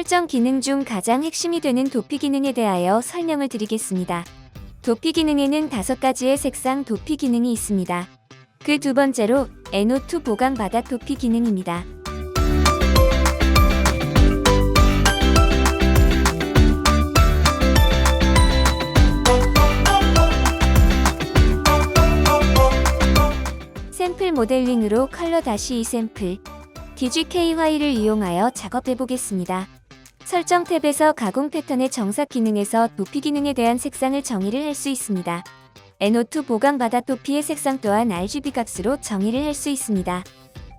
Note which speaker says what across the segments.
Speaker 1: 설정 기능 중 가장 핵심이 되는 도피 기능에 대하여 설명을 드리겠습니다. 도피 기능에는 다섯 가지의 색상 도피 기능이 있습니다. 그 두 번째로 NO2 보강 바닥 도피 기능입니다. 샘플 모델링으로 컬러 다시 이 샘플 DGKY를 이용하여 작업해 보겠습니다. 설정 탭에서 가공 패턴의 정삭 기능에서 도피 기능에 대한 색상을 정의를 할 수 있습니다. NO2 보강 바다 도피의 색상 또한 RGB 값으로 정의를 할 수 있습니다.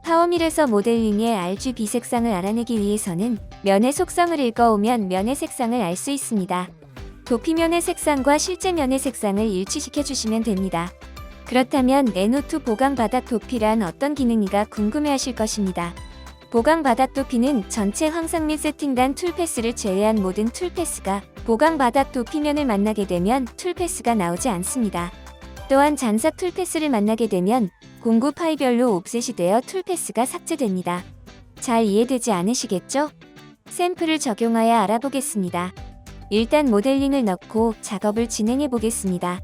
Speaker 1: 파워밀에서 모델링의 RGB 색상을 알아내기 위해서는 면의 속성을 읽어오면 면의 색상을 알 수 있습니다. 도피면의 색상과 실제 면의 색상을 일치시켜 주시면 됩니다. 그렇다면 NO2 보강 바닥 도피란 어떤 기능이가 궁금해하실 것입니다. 보강 바닥 도피는 전체 황상 및 세팅단 툴패스를 제외한 모든 툴패스가 보강 바닥 도피면을 만나게 되면 툴패스가 나오지 않습니다. 또한 잔삭 툴패스를 만나게 되면 공구 파이별로 옵셋이 되어 툴패스가 삭제됩니다. 잘 이해되지 않으시겠죠? 샘플을 적용하여 알아보겠습니다. 일단 모델링을 넣고 작업을 진행해 보겠습니다.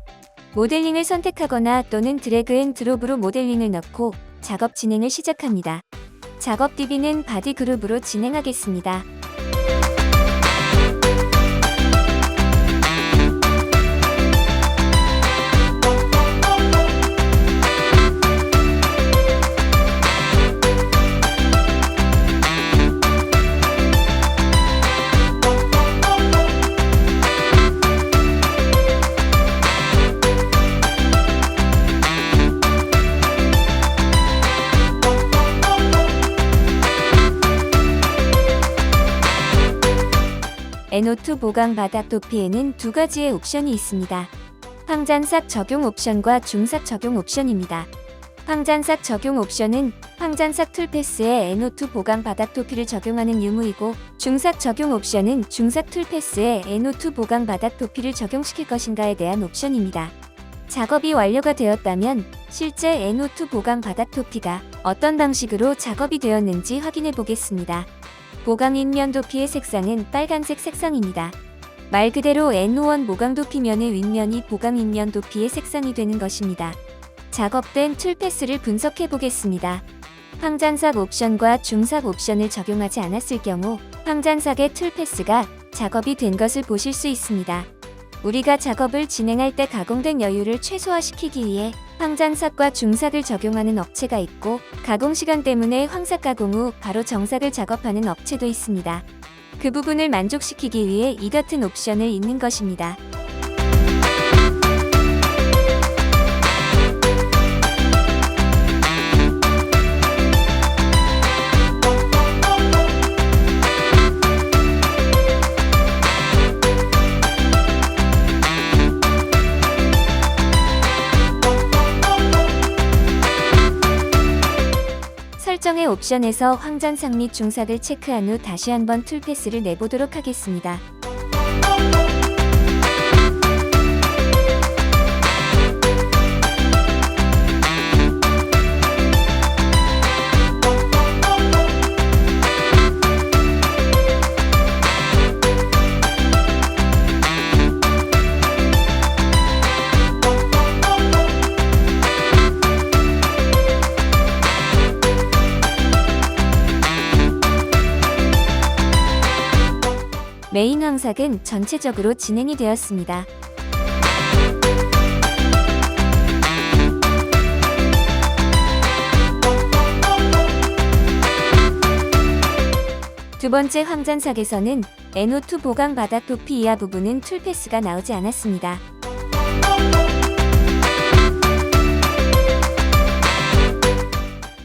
Speaker 1: 모델링을 선택하거나 또는 드래그 앤 드롭으로 모델링을 넣고 작업 진행을 시작합니다. 작업 DB는 바디 그룹으로 진행하겠습니다. NO2 보강 바닥 도피에는 두 가지의 옵션이 있습니다. 황잔삭 적용 옵션과 중삭 적용 옵션입니다. 황잔삭 적용 옵션은 황잔삭 툴패스에 NO2 보강 바닥 도피를 적용하는 유무이고 중삭 적용 옵션은 중삭 툴패스에 NO2 보강 바닥 도피를 적용시킬 것인가에 대한 옵션입니다. 작업이 완료가 되었다면 실제 NO2 보강 바닥 도피가 어떤 방식으로 작업이 되었는지 확인해 보겠습니다. 보강 인면 도피의 색상은 빨간색 색상입니다. 말 그대로 NO1 모강 도피면의 윗면이 보강 인면 도피의 색상이 되는 것입니다. 작업된 툴패스를 분석해 보겠습니다. 황잔삭 옵션과 중삭 옵션을 적용하지 않았을 경우 황잔삭의 툴패스가 작업이 된 것을 보실 수 있습니다. 우리가 작업을 진행할 때 가공된 여유를 최소화시키기 위해 황잔삭과 중삭을 적용하는 업체가 있고 가공 시간 때문에 황삭 가공 후 바로 정삭을 작업하는 업체도 있습니다. 그 부분을 만족시키기 위해 이 같은 옵션을 있는 것입니다. 옵션에서 황잔삭 및 중삭을 체크한 후 다시 한번 툴패스를 내보도록 하겠습니다. 메인 황삭은 전체적으로 진행이 되었습니다. 두 번째 황잔삭에서는 NO2 보강 바닥 도피 이하 부분은 툴패스가 나오지 않았습니다.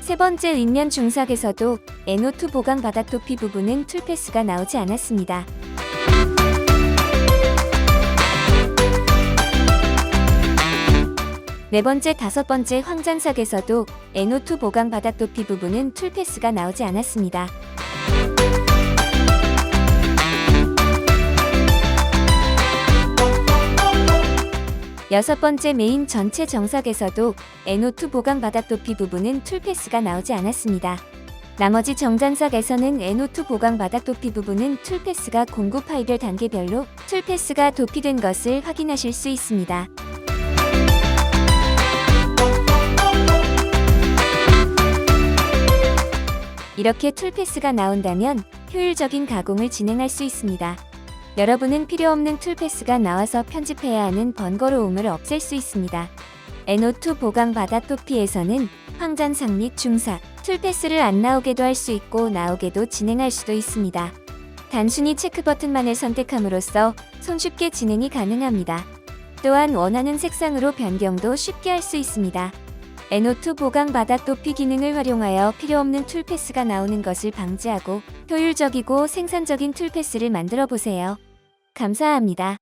Speaker 1: 세 번째 윗면 중삭에서도 NO2 보강 바닥 도피 부분은 툴패스가 나오지 않았습니다. 네 번째, 다섯 번째 황잔삭에서도 NO2 보강 바닥 도피 부분은 툴패스가 나오지 않았습니다. 여섯 번째 메인 전체 정삭에서도 NO2 보강 바닥 도피 부분은 툴패스가 나오지 않았습니다. 나머지 정단석에서는 NO2 보강 바닥 도피 부분은 툴패스가 공구 파이별 단계별로 툴패스가 도피된 것을 확인하실 수 있습니다. 이렇게 툴패스가 나온다면 효율적인 가공을 진행할 수 있습니다. 여러분은 필요 없는 툴패스가 나와서 편집해야 하는 번거로움을 없앨 수 있습니다. NO2 보강 바닥 도피에서는 황잔삭 및 중삭, 툴패스를 안 나오게도 할 수 있고 나오게도 진행할 수도 있습니다. 단순히 체크 버튼만을 선택함으로써 손쉽게 진행이 가능합니다. 또한 원하는 색상으로 변경도 쉽게 할 수 있습니다. NO2 보강 바닥 도피 기능을 활용하여 필요 없는 툴패스가 나오는 것을 방지하고 효율적이고 생산적인 툴패스를 만들어 보세요. 감사합니다.